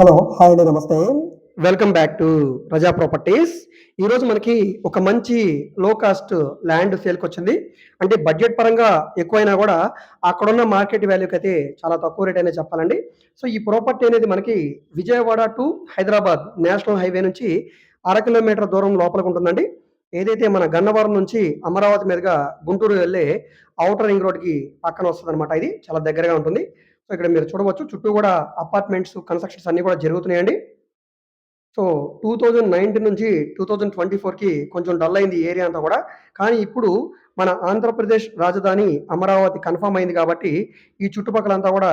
Hello hi అండి నమస్తే. Welcome back to Praja properties ఈరోజు మనకి ఒక మంచి లో కాస్ట్ ల్యాండ్ సేల్కి వచ్చింది. అంటే బడ్జెట్ పరంగా ఎక్కువైనా కూడా అక్కడున్న మార్కెట్ వాల్యూకి అయితే చాలా తక్కువ రేట్ అనేది చెప్పాలండి. సో ఈ ప్రాపర్టీ అనేది మనకి Vijayawada to Hyderabad national highway నుంచి అర కిలోమీటర్ దూరం లోపలికి ఉంటుందండి. ఏదైతే మన గన్నవరం నుంచి అమరావతి మీదుగా గుంటూరు వెళ్ళే అవుటర్ రింగ్ రోడ్కి పక్కన వస్తుంది అనమాట ఇది. చాలా దగ్గరగా ఉంటుంది. సో ఇక్కడ మీరు చూడవచ్చు చుట్టూ కూడా అపార్ట్మెంట్స్ కన్స్ట్రక్షన్స్ అన్ని కూడా జరుగుతున్నాయండి. సో టూ థౌజండ్ నైన్టీన్ నుంచి టూ థౌజండ్ ట్వంటీ ఫోర్కి కొంచెం డల్ అయింది ఏరియా అంతా కూడా. కానీ ఇప్పుడు మన ఆంధ్రప్రదేశ్ రాజధాని అమరావతి కన్ఫర్మ్ అయింది కాబట్టి ఈ చుట్టుపక్కలంతా కూడా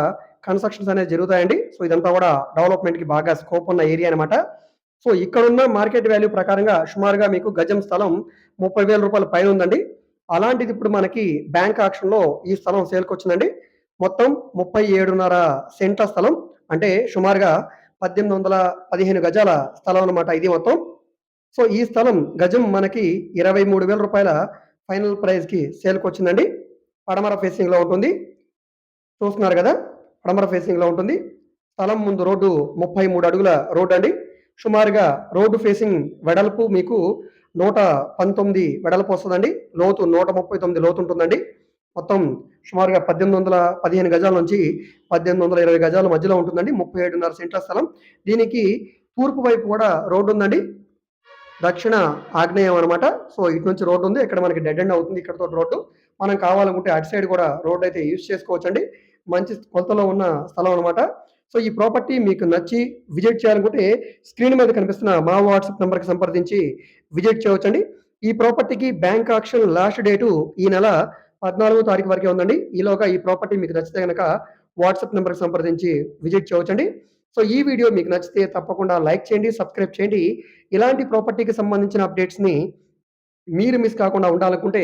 కన్స్ట్రక్షన్స్ అనేది జరుగుతాయండి. సో ఇదంతా కూడా డెవలప్మెంట్కి బాగా స్కోప్ ఉన్న ఏరియా అనమాట సో ఇక్కడున్న మార్కెట్ వాల్యూ ప్రకారంగా సుమారుగా మీకు గజం స్థలం ముప్పై వేల రూపాయల పైన ఉందండి. అలాంటిది ఇప్పుడు మనకి బ్యాంక్ ఆక్షన్లో ఈ స్థలం సేల్కి వచ్చిందండి. మొత్తం ముప్పై ఏడున్నర సెంట్ల స్థలం. అంటే సుమారుగా పద్దెనిమిది వందల పదిహేను గజాల స్థలం అనమాట ఇది మొత్తం. సో ఈ స్థలం గజం మనకి ఇరవై మూడు వేల రూపాయల ఫైనల్ ప్రైస్కి సేల్కి వచ్చిందండి. పడమర ఫేసింగ్లో ఉంటుంది. చూస్తున్నారు కదా పడమర ఫేసింగ్లో ఉంటుంది. స్థలం ముందు రోడ్డు ముప్పై మూడు అడుగుల రోడ్డు అండి. సుమారుగా రోడ్డు ఫేసింగ్ వెడల్పు మీకు నూట పంతొమ్మిది వెడల్పు వస్తుందండి. లోతు నూట ముప్పై తొమ్మిది లోతు ఉంటుందండి. మొత్తం సుమారుగా పద్దెనిమిది వందల పదిహేను గజాల నుంచి పద్దెనిమిది వందల ఇరవై గజాల మధ్యలో ఉంటుందండి. ముప్పై ఏడున్నర సెంట్ల స్థలం. దీనికి తూర్పు వైపు కూడా రోడ్డు ఉందండి. దక్షిణ ఆగ్నేయం అనమాట సో ఇటు నుంచి రోడ్డు ఉంది. ఇక్కడ మనకి డెడ్ ఎండ్ అవుతుంది ఇక్కడతో రోడ్డు. మనం కావాలనుకుంటే అటు సైడ్ కూడా రోడ్ అయితే యూజ్ చేసుకోవచ్చండి. మంచి కొలతలో ఉన్న స్థలం అనమాట సో ఈ ప్రాపర్టీ మీకు నచ్చి విజిట్ చేయాలనుకుంటే స్క్రీన్ మీద కనిపిస్తున్న మా వాట్సాప్ నెంబర్కి సంప్రదించి విజిట్ చేయవచ్చండి. ఈ ప్రాపర్టీకి బ్యాంక్ ఆక్షన్ లాస్ట్ డేటు ఈ నెల పద్నాలుగో తారీఖు వరకే ఉందండి. ఈలోగా ఈ ప్రాపర్టీ మీకు నచ్చితే కనుక వాట్సాప్ నెంబర్కి సంప్రదించి విజిట్ చేయవచ్చండి. సో ఈ వీడియో మీకు నచ్చితే తప్పకుండా లైక్ చేయండి సబ్స్క్రైబ్ చేయండి. ఇలాంటి ప్రాపర్టీకి సంబంధించిన అప్డేట్స్ని మీరు మిస్ కాకుండా ఉండాలనుకుంటే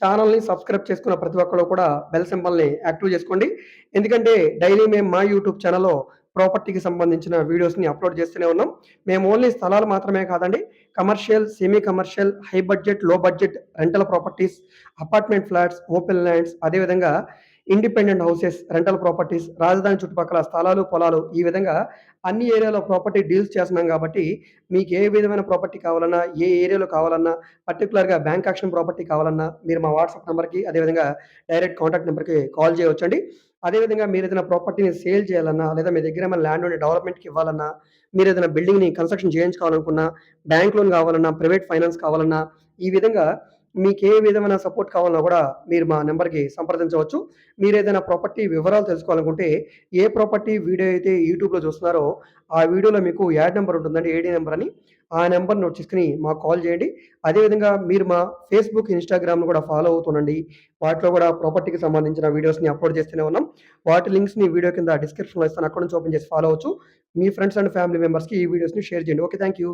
ఛానల్ని సబ్స్క్రైబ్ చేసుకున్న ప్రతి ఒక్కరు కూడా బెల్ సింబల్ని యాక్టివ్ చేసుకోండి. ఎందుకంటే డైలీ మేము మా యూట్యూబ్ ఛానల్లో ప్రాపర్టీకి సంబంధించిన వీడియోస్ని అప్లోడ్ చేస్తూనే ఉన్నాం. మేము ఓన్లీ స్థలాలు మాత్రమే కాదండి కమర్షియల్ సెమీ కమర్షియల్ హై బడ్జెట్లో budget rental properties apartment flats open lands అదేవిధంగా ఇండిపెండెంట్ హౌసెస్ రెంటల్ ప్రాపర్టీస్ రాజధాని చుట్టుపక్కల స్థలాలు పొలాలు ఈ విధంగా అన్ని ఏరియాలో ప్రాపర్టీ డీల్స్ చేస్తున్నాం కాబట్టి మీకు ఏ విధమైన ప్రాపర్టీ కావాలన్నా ఏ ఏరియాలో కావాలన్నా పర్టికులర్గా బ్యాంక్ యాక్షన్ ప్రాపర్టీ కావాలన్నా మీరు మా వాట్సాప్ నెంబర్కి అదేవిధంగా డైరెక్ట్ కాంటాక్ట్ నెంబర్కి కాల్ చేయవచ్చండి. అదేవిధంగా మీరు ఏదైనా ప్రాపర్టీని సేల్ చేయాలన్నా లేదా మీ దగ్గర ఏమైనా ల్యాండ్ ఉండి డెవలప్మెంట్కి ఇవ్వాలన్నా మీరు ఏదైనా బిల్డింగ్ని కన్స్ట్రక్షన్ చేయించుకోవాలనుకున్నా బ్యాంక్ లోన్ కావాలన్నా ప్రైవేట్ ఫైనాన్స్ కావాలన్నా ఈ విధంగా మీకు ఏ విధమైన సపోర్ట్ కావాలన్నా కూడా మీరు మా నెంబర్కి సంప్రదించవచ్చు. మీరు ఏదైనా ప్రాపర్టీ వివరాలు తెలుసుకోవాలనుకుంటే ఏ ప్రాపర్టీ వీడియో అయితే యూట్యూబ్లో చూస్తున్నారో ఆ వీడియోలో మీకు యాడ్ నెంబర్ ఉంటుందండి ఏడీ నెంబర్ అని. ఆ నెంబర్ నోట్ చేసుకుని మాకు కాల్ చేయండి. అదేవిధంగా మీరు మా ఫేస్బుక్ ఇన్స్టాగ్రామ్ను కూడా ఫాలో అవుతుండండి. వాటిలో కూడా ప్రాపర్టీకి సంబంధించిన వీడియోస్ని అప్లోడ్ చేస్తూనే ఉన్నాం. వాటి లింక్స్ని వీడియో కింద డిస్క్రిప్షన్లో ఇస్తాను. అక్కడ నుంచి ఓపెన్ చేసి ఫాలో అవచ్చు మీ ఫ్రెండ్స్ అండ్ ఫ్యామిలీ మెంబర్స్కి ఈ వీడియోస్ని షేర్ చేయండి. Okay thank you